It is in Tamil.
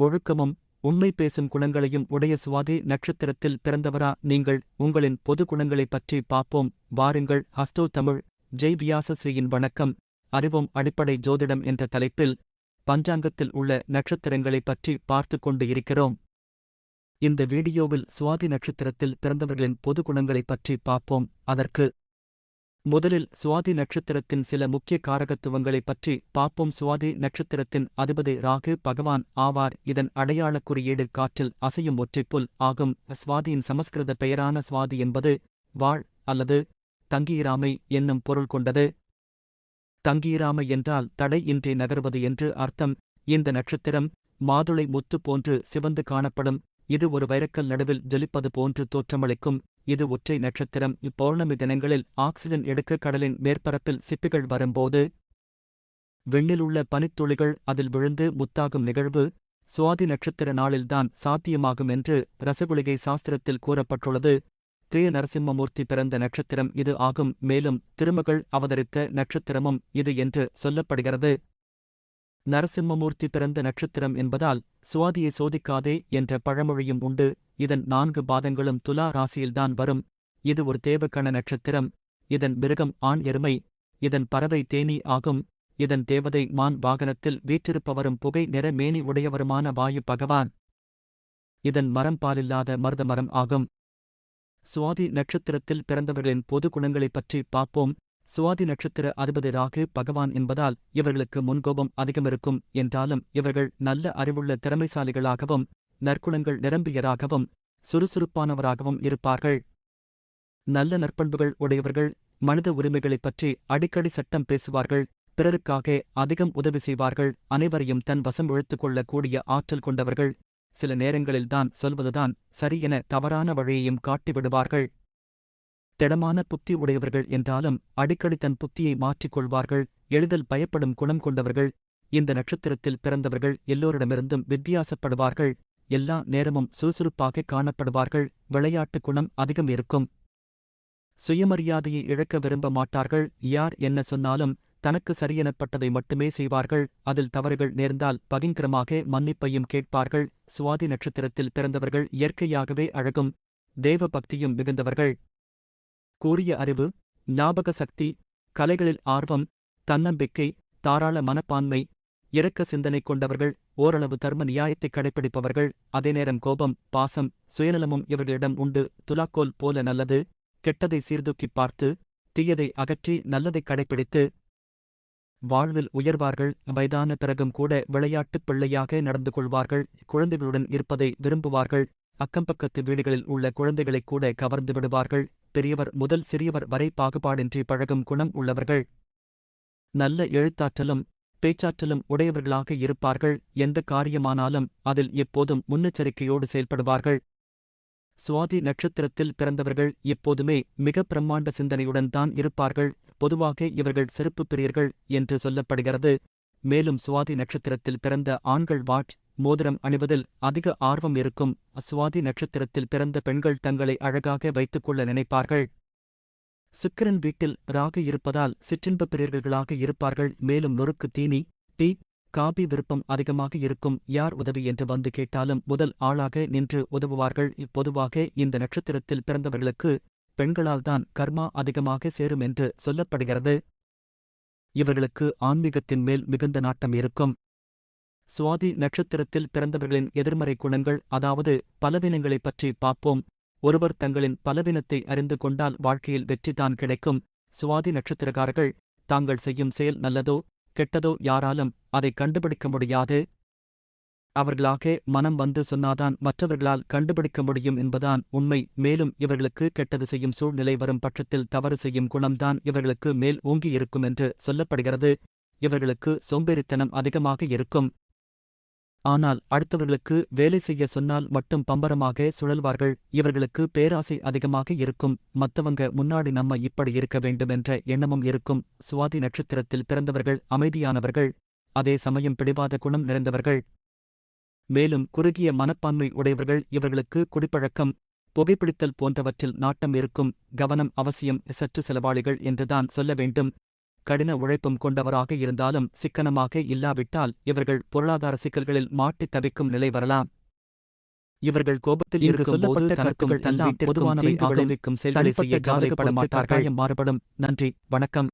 ஒழுக்கமும் உண்மை பேசும் குணங்களையும் உடைய சுவாதி நட்சத்திரத்தில் பிறந்தவரா நீங்கள்? உங்களின் பொது குணங்களைப் பற்றி பார்ப்போம். வாருங்கள். ஹஸ்டோ தமிழ். ஜெய் வியாசஸ்ரீயின் வணக்கம். அறிவோம் அடிப்படை ஜோதிடம் என்ற தலைப்பில் பஞ்சாங்கத்தில் உள்ள நட்சத்திரங்களைப் பற்றி பார்த்து கொண்டு இருக்கிறோம். இந்த வீடியோவில் சுவாதி நட்சத்திரத்தில் பிறந்தவர்களின் பொது குணங்களைப் பற்றி பார்ப்போம். அதற்கு முதலில் சுவாதி நட்சத்திரத்தின் சில முக்கிய காரகத்துவங்களைப் பற்றி பார்ப்போம். சுவாதி நட்சத்திரத்தின் அதிபதி ராகு பகவான் ஆவார். இதன் அடையாளக் குறியீடு காற்றில் அசையும் ஒற்றைப்புல் ஆகும். சுவாதியின் சமஸ்கிருத பெயரான சுவாதி என்பது வாழ் அல்லது தங்கியிராமை என்னும் பொருள் கொண்டது. தங்கியிராமை என்றால் தடை நகர்வது என்று அர்த்தம். இந்த நட்சத்திரம் மாதுளை முத்து போன்று சிவந்து காணப்படும். இது ஒரு வைரக்கல் நடுவில் ஜொலிப்பது போன்று தோற்றமளிக்கும். இது ஒற்றை நட்சத்திரம். இப்பௌர்ணமி தினங்களில் ஆக்சிஜன் எடுக்க கடலின் மேற்பரப்பில் சிப்பிகள் வரும்போது விண்ணிலுள்ள பனித்துளிகள் அதில் விழுந்து முத்தாகும் நிகழ்வு சுவாதி நட்சத்திர நாளில்தான் சாத்தியமாகும் என்று ரசகுலிகை சாஸ்திரத்தில் கூறப்பட்டுள்ளது. திரிய நரசிம்மமூர்த்தி பிறந்த நட்சத்திரம் இது ஆகும். மேலும் திருமகள் அவதரித்த நட்சத்திரமும் இது என்று சொல்லப்படுகிறது. நரசிம்மமூர்த்தி பிறந்த நட்சத்திரம் என்பதால் சுவாதியை சோதிக்காதே என்ற பழமொழியும் உண்டு. இதன் நான்கு பாதங்களும் துலா ராசியில்தான் வரும். இது ஒரு தேவக்கண நட்சத்திரம். இதன் மிருகம் ஆண் எருமை. இதன் பறவை தேனி ஆகும். இதன் தேவதை மான் வாகனத்தில் வீற்றிருப்பவரும் புகை நிற மேனி உடையவருமான வாயு பகவான். இதன் மரம் பாலில்லாத மருத மரம் ஆகும். சுவாதி நட்சத்திரத்தில் பிறந்தவர்களின் பொது குணங்களைப் பற்றி பார்ப்போம். சுவாதி நட்சத்திர அதிபதி ராகு பகவான் என்பதால் இவர்களுக்கு முன்கோபம் அதிகமிருக்கும். என்றாலும் இவர்கள் நல்ல அறிவுள்ள திறமைசாலிகளாகவும் நற்குணங்கள் நிரம்பியராகவும் சுறுசுறுப்பானவராகவும் இருப்பார்கள். நல்ல நற்பண்புகள் உடையவர்கள் மனித உரிமைகளைப் பற்றி அடிக்கடி சட்டம் பேசுவார்கள் பிறருக்காக அதிகம் உதவி செய்வார்கள் அனைவரையும் தன் வசம் இழுத்துக்கொள்ளக்கூடிய ஆற்றல் கொண்டவர்கள். சில நேரங்களில்தான் சொல்வதுதான் சரியென தவறான வழியையும் காட்டிவிடுவார்கள். திடமான புத்தி உடையவர்கள் என்றாலும் அடிக்கடி தன் புத்தியை மாற்றிக் கொள்வார்கள் எளிதில் பயப்படும் குணம் கொண்டவர்கள் இந்த நட்சத்திரத்தில் பிறந்தவர்கள் எல்லோரிடமிருந்தும் வித்தியாசப்படுவார்கள் எல்லா நேரமும் சுறுசுறுப்பாக காணப்படுவார்கள் விளையாட்டு குணம் அதிகம் இருக்கும். சுயமரியாதையை இழக்க விரும்ப மாட்டார்கள் யார் என்ன சொன்னாலும் தனக்கு சரியெனப்பட்டதை மட்டுமே செய்வார்கள் அதில் தவறுகள் நேர்ந்தால் பகிங்கரமாக மன்னிப்பையும் கேட்பார்கள் சுவாதி நட்சத்திரத்தில் பிறந்தவர்கள் இயற்கையாகவே அழகும் தேவ பக்தியும் மிகுந்தவர்கள். கூறிய அறிவு ஞாபக சக்தி கலைகளில் ஆர்வம் தன்னம்பிக்கை தாராள மனப்பான்மை இரக்க சிந்தனை கொண்டவர்கள் ஓரளவு தர்ம நியாயத்தை கடைப்பிடிப்பவர்கள் அதே நேரம் கோபம் பாசம் சுயநலமும் இவர்களிடம் உண்டு. துலாக்கோல் போல நல்லது கெட்டதை சீர்தூக்கிப் பார்த்து தீயதை அகற்றி நல்லதை கடைப்பிடித்து வாழ்வில் உயர்வார்கள் வயதான பிறகும் கூட விளையாட்டுப் பிள்ளையாக நடந்து கொள்வார்கள் குழந்தைகளுடன் இருப்பதை விரும்புவார்கள் அக்கம்பக்கத்து வீடுகளில் உள்ள குழந்தைகளைக் கூட கவர்ந்து விடுவார்கள். பெரியவர் முதல் சிறியவர் வரை பாகுபாடின்றி பழகும் குணம் உள்ளவர்கள். நல்ல எழுத்தாற்றலும் பேச்சாற்றலும் உடையவர்களாக இருப்பார்கள். எந்த காரியமானாலும் அதில் எப்போதும் முன்னெச்சரிக்கையோடு செயல்படுவார்கள். சுவாதி நட்சத்திரத்தில் பிறந்தவர்கள் எப்போதுமே மிக பிரம்மாண்ட சிந்தனையுடன் தான் இருப்பார்கள். பொதுவாக இவர்கள் செருப்பு பிரியர்கள் என்று சொல்லப்படுகிறது. மேலும் சுவாதி நட்சத்திரத்தில் பிறந்த ஆண்கள் வாட் மோதிரம் அணிவதில் அதிக ஆர்வம் இருக்கும் அஸ்வாதி நட்சத்திரத்தில் பிறந்த பெண்கள் தங்களை அழகாக வைத்துக் கொள்ள நினைப்பார்கள். சுக்கிரன் வீட்டில் ராகு இருப்பதால் சிற்றின்பப் பிரியர்களாக இருப்பார்கள். மேலும் நொறுக்கு தீனி டீ காபி விருப்பம் அதிகமாக இருக்கும். யார் உதவி என்று வந்து கேட்டாலும் முதல் ஆளாக நின்று உதவுவார்கள். பொதுவாக இந்த நட்சத்திரத்தில் பிறந்தவர்களுக்கு பெண்களால்தான் கர்மா அதிகமாக சேரும் என்று சொல்லப்படுகிறது. இவர்களுக்கு ஆன்மீகத்தின் மேல் மிகுந்த நாட்டம் இருக்கும். சுவாதி நட்சத்திரத்தில் பிறந்தவர்களின் எதிர்மறை குணங்கள் அதாவது பலவீனங்களைப் பற்றி பார்ப்போம். ஒருவர் தங்களின் பலவீனத்தை அறிந்து கொண்டால் வாழ்க்கையில் வெற்றிதான் கிடைக்கும். சுவாதி நட்சத்திரக்காரர்கள் தாங்கள் செய்யும் செயல் நல்லதோ கெட்டதோ யாராலும் அதை கண்டுபிடிக்க முடியாது. அவர்களாக மனம் வந்து சொன்னாதான் மற்றவர்களால் கண்டுபிடிக்க முடியும் என்பதான் உண்மை. மேலும் இவர்களுக்கு கெட்டது செய்யும் சூழ்நிலை வரும் பட்சத்தில் தவறு செய்யும் குணம்தான் இவர்களுக்கு மேல் ஓங்கி இருக்கும் என்று சொல்லப்படுகிறது. இவர்களுக்கு சோம்பேறித்தனம் அதிகமாக இருக்கும். ஆனால் அடுத்தவர்களுக்கு வேலை செய்ய சொன்னால் மட்டும் பம்பரமாக சுழல்வார்கள். இவர்களுக்கு பேராசை அதிகமாக இருக்கும். மத்தவங்க முன்னாடி நம்ம இப்படி இருக்க வேண்டுமென்ற எண்ணமும் இருக்கும். சுவாதி நட்சத்திரத்தில் பிறந்தவர்கள் அமைதியானவர்கள். அதே சமயம் பிடிவாத குணம் நிறைந்தவர்கள். மேலும் குறுகிய மனப்பான்மை உடையவர்கள். இவர்களுக்கு குடிப்பழக்கம் புகைப்பிடித்தல் போன்றவற்றில் நாட்டம் இருக்கும். கவனம் அவசியம். சற்று செலவாளிகள் என்றுதான் சொல்ல வேண்டும். கடின உழைப்பும் கொண்டவராக இருந்தாலும் சிக்கனமாக இல்லாவிட்டால் இவர்கள் பொருளாதார சிக்கல்களில் மாட்டித் தவிக்கும் நிலை வரலாம். இவர்கள் கோபத்தில் இங்கு இருக்கும் போது சொல்லப்பட்ட தனக்கும் தன் வீட்டிற்கும் பொதுவானவை. விளைவிக்கும் செயல்களை செய்ய மாட்டார்கள். மாறுபடும். நன்றி. வணக்கம்.